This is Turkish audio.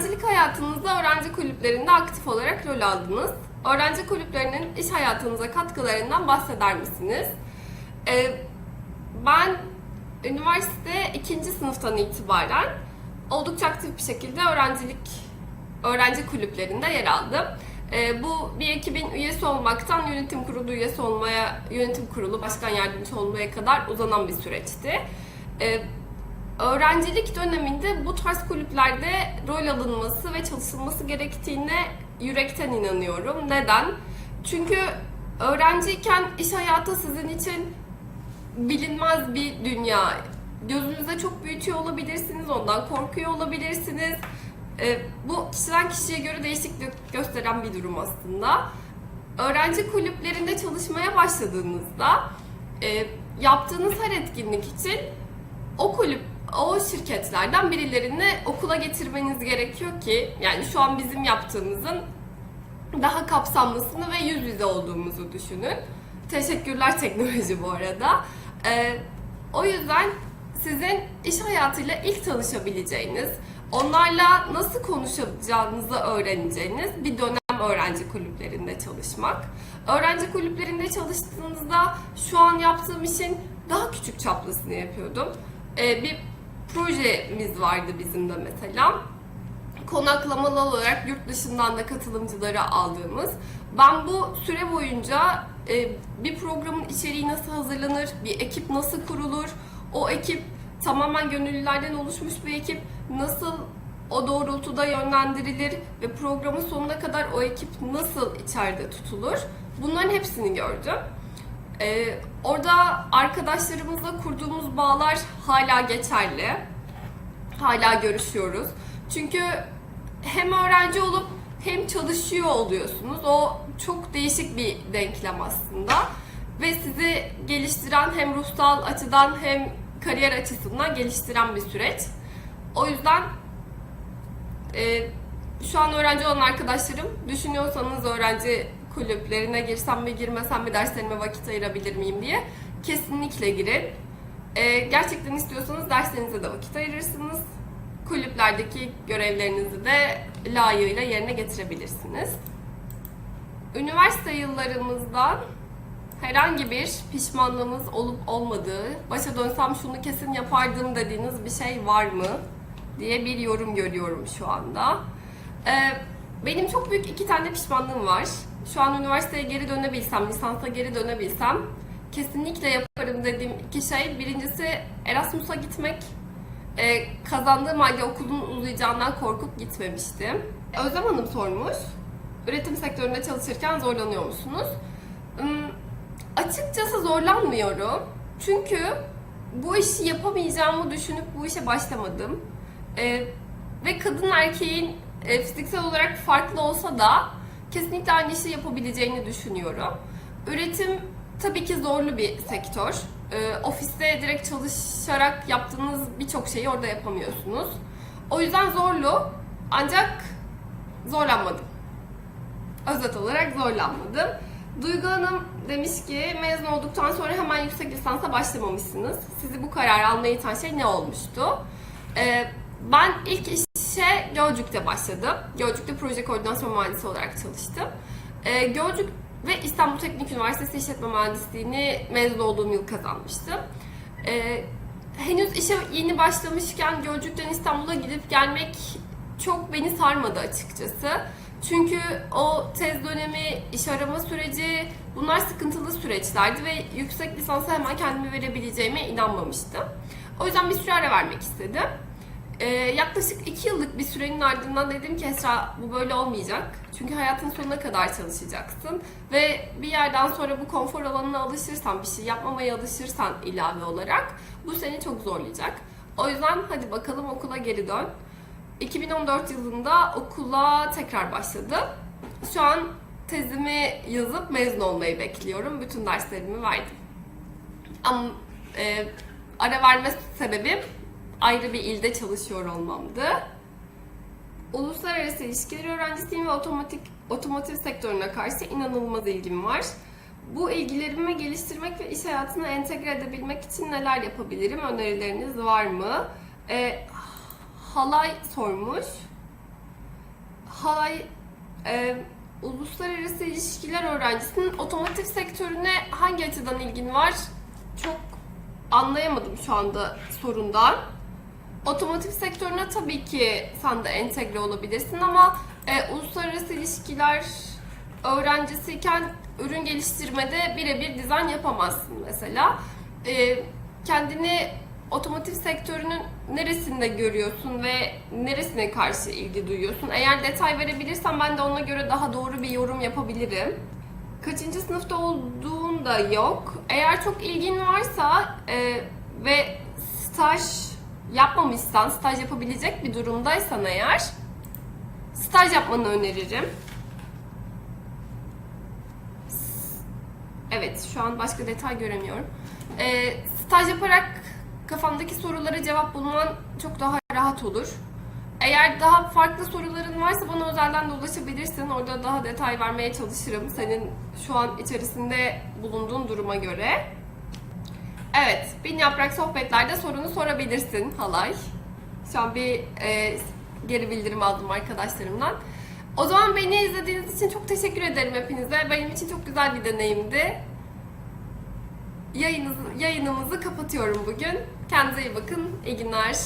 Öğrencilik hayatınızda öğrenci kulüplerinde aktif olarak rol aldınız. Öğrenci kulüplerinin iş hayatınıza katkılarından bahseder misiniz? Ee, ben üniversite ikinci sınıftan itibaren oldukça aktif bir şekilde öğrencilik öğrenci kulüplerinde yer aldım. Ee, bu bir ekibin üyesi olmaktan yönetim kurulu üyesi olmaya, yönetim kurulu başkan yardımcısı olmaya kadar uzanan bir süreçti. Ee, öğrencilik döneminde bu tarz kulüplerde rol alınması ve çalışılması gerektiğine yürekten inanıyorum. Neden? Çünkü öğrenciyken iş hayatı sizin için bilinmez bir dünya. Gözünüzde çok büyütüyor olabilirsiniz, ondan korkuyor olabilirsiniz. Ee, bu kişiden kişiye göre değişiklik gösteren bir durum aslında. Öğrenci kulüplerinde çalışmaya başladığınızda e, yaptığınız her etkinlik için o kulüp, o şirketlerden birilerini okula getirmeniz gerekiyor ki yani şu an bizim yaptığımızın daha kapsamlısını ve yüz yüze olduğumuzu düşünün. Teşekkürler teknoloji bu arada. Ee, o yüzden sizin iş hayatıyla ilk tanışabileceğiniz, onlarla nasıl konuşacağınızı öğreneceğiniz bir dönem öğrenci kulüplerinde çalışmak. Öğrenci kulüplerinde çalıştığınızda şu an yaptığım işin daha küçük çaplısını yapıyordum. Ee, bir projemiz vardı bizim de mesela konaklamalı olarak yurt dışından da katılımcıları aldığımız. Ben bu süre boyunca e, bir programın içeriği nasıl hazırlanır, bir ekip nasıl kurulur, o ekip tamamen gönüllülerden oluşmuş bir ekip nasıl o doğrultuda yönlendirilir ve programın sonuna kadar o ekip nasıl içeride tutulur bunların hepsini gördüm. Ee, orada arkadaşlarımızla kurduğumuz bağlar hala geçerli. Hala görüşüyoruz. Çünkü hem öğrenci olup hem çalışıyor oluyorsunuz. O çok değişik bir denklem aslında. Ve sizi geliştiren hem ruhsal açıdan hem kariyer açısından geliştiren bir süreç. O yüzden e, şu an öğrenci olan arkadaşlarım düşünüyorsanız öğrenci kulüplerine girsem mi girmesem mi derslerime vakit ayırabilir miyim diye kesinlikle girin. E, gerçekten istiyorsanız derslerinize de vakit ayırırsınız. Kulüplerdeki görevlerinizi de layığıyla yerine getirebilirsiniz. Üniversite yıllarımızdan herhangi bir pişmanlığınız olup olmadığı, başa dönsem şunu kesin yapardım dediğiniz bir şey var mı diye bir yorum görüyorum şu anda. Ee, benim çok büyük iki tane pişmanlığım var. Şu an üniversiteye geri dönebilsem, lisansa geri dönebilsem kesinlikle yaparım dediğim iki şey. Birincisi Erasmus'a gitmek. Ee, kazandığım halde okulun uzayacağından korkup gitmemiştim. Özlem Hanım sormuş. Üretim sektöründe çalışırken zorlanıyor musunuz? Hmm, açıkçası zorlanmıyorum. Çünkü bu işi yapamayacağımı düşünüp bu işe başlamadım. Ee, ve kadın erkeğin e, fiziksel olarak farklı olsa da kesinlikle aynı işi yapabileceğini düşünüyorum. Üretim tabii ki zorlu bir sektör. Ee, ofiste direkt çalışarak yaptığınız birçok şeyi orada yapamıyorsunuz. O yüzden zorlu ancak zorlanmadım. Özet olarak zorlanmadım. Duygu Hanım demiş ki mezun olduktan sonra hemen yüksek lisansa başlamamışsınız. Sizi bu kararı almaya iten şey ne olmuştu? Ee, ben ilk işe Gölcük'te başladım. Gölcük'te proje koordinasyon mühendisi olarak çalıştım. Ee, Gölcük ve İstanbul Teknik Üniversitesi İşletme Mühendisliğini mezun olduğum yıl kazanmıştım. Ee, henüz işe yeni başlamışken Gölcük'ten İstanbul'a gidip gelmek çok beni sarmadı açıkçası. Çünkü o tez dönemi, iş arama süreci bunlar sıkıntılı süreçlerdi ve yüksek lisansa hemen kendimi verebileceğime inanmamıştım. O yüzden bir süre ara vermek istedim. Ee, yaklaşık iki yıllık bir sürenin ardından dedim ki Esra bu böyle olmayacak. Çünkü hayatın sonuna kadar çalışacaksın. Ve bir yerden sonra bu konfor alanına alışırsan, bir şey yapmamaya alışırsan ilave olarak bu seni çok zorlayacak. O yüzden hadi bakalım okula geri dön. 2014 yılında okula tekrar başladım. Şu an tezimi yazıp mezun olmayı bekliyorum. Bütün derslerimi verdim. Ama e, ara verme sebebim ayrı bir ilde çalışıyor olmamdı. Uluslararası ilişkiler öğrencisiyim ve otomatik otomotiv sektörüne karşı inanılmaz ilgim var. Bu ilgilerimi geliştirmek ve iş hayatına entegre edebilmek için neler yapabilirim? Önerileriniz var mı? Ee, halay sormuş. Halay e, uluslararası ilişkiler öğrencisinin otomotiv sektörüne hangi açıdan ilgin var? Çok anlayamadım şu anda sorundan. Otomotiv sektörüne tabii ki sen de entegre olabilirsin ama e, uluslararası ilişkiler öğrencisiyken ürün geliştirmede birebir dizayn yapamazsın mesela. E, kendini otomotiv sektörünün neresinde görüyorsun ve neresine karşı ilgi duyuyorsun? Eğer detay verebilirsen ben de ona göre daha doğru bir yorum yapabilirim. Kaçıncı sınıfta olduğun da yok. Eğer çok ilgin varsa e, ve staj yapmamışsan, staj yapabilecek bir durumdaysan eğer staj yapmanı öneririm. Evet, şu an başka detay göremiyorum. E, staj yaparak kafandaki sorulara cevap bulman çok daha rahat olur. Eğer daha farklı soruların varsa bana özelden de ulaşabilirsin. Orada daha detay vermeye çalışırım. Senin şu an içerisinde bulunduğun duruma göre. Evet, bin yaprak sohbetlerde sorunu sorabilirsin halay. Şu an bir e, geri bildirim aldım arkadaşlarımdan. O zaman beni izlediğiniz için çok teşekkür ederim hepinize. Benim için çok güzel bir deneyimdi. Yayınımızı, yayınımızı kapatıyorum bugün. Kendinize iyi bakın. İyi günler.